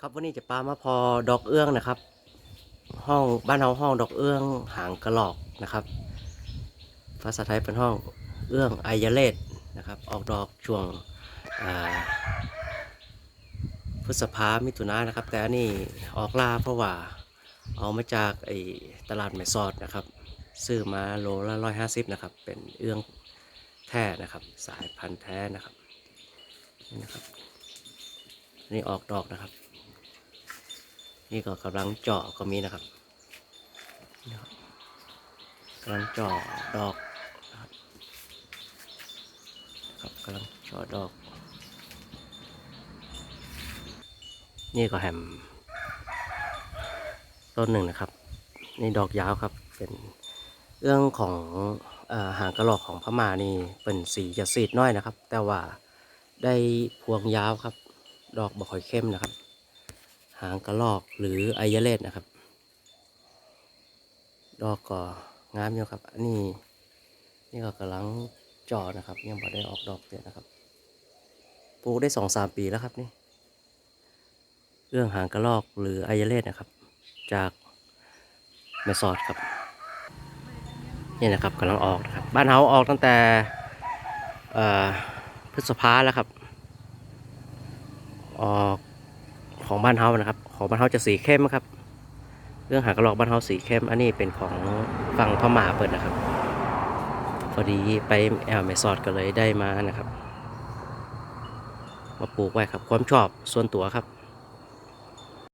ครับวันนี้จะปามาพอดอกเอื้องนะครับ ห้องบ้านเราห้องดอกเอื้องหางกระหลอกนะครับ ภาษาไทยเป็นห้องเอื้องไอยเลศนะครับ ออกดอกช่วงพฤษภามิถุนายนนะครับ แต่อันนี้ออกล่าเพราะว่าเอามาจากไอตลาดแม่สอดนะครับ ซื้อมาโลละร้อยห้าสิบนะครับ เป็นเอื้องแท้นะครับ สายพันธุ์แท้นะครับนี่นะครับนี่ออกดอกนะครับ นี่ก็กำลังเจาะก็มีนะครับกำลังเจาะดอกครับกำลังเจาะดอก นี่ก็แฮมต้นหนึ่งนะครับนี่ดอกยาวครับเป็นเรื่องของอหางกระหลอกของพม่านี่เป็นสีจะสีดน้อยนะครับ แต่ว่าได้พวงยาวครับ ดอกบ่อยเข้มนะครับางกระลอกหรือไอยเลศนะครับ ดอกก็งามอยู่ครับ อันนี้นี่ก็กำลังจอนะครับ ยังบ่ได้ออกดอกเต็นะครับปลูกได้สองสามปีแล้วครับนี่เรื่องหางกระลอกหรือไอยเลศนะครับ จากแม่สอดครับนี่นะครับกำลังออกนะครับ บ้านเฮาออกตั้งแต่พฤษภาแล้วครับ ออก ของบ้านเฮานะครับ ของบ้านเฮาจะสีเข้มครับ เรื่องหางกระรอกบ้านเฮาสีเข้ม อันนี้เป็นของฝั่งพม่าเปิดนะครับ พอดีไปแอลเมซอดก็เลยได้มานะครับ มาปลูกไว้ครับ ความชอบส่วนตัวครับ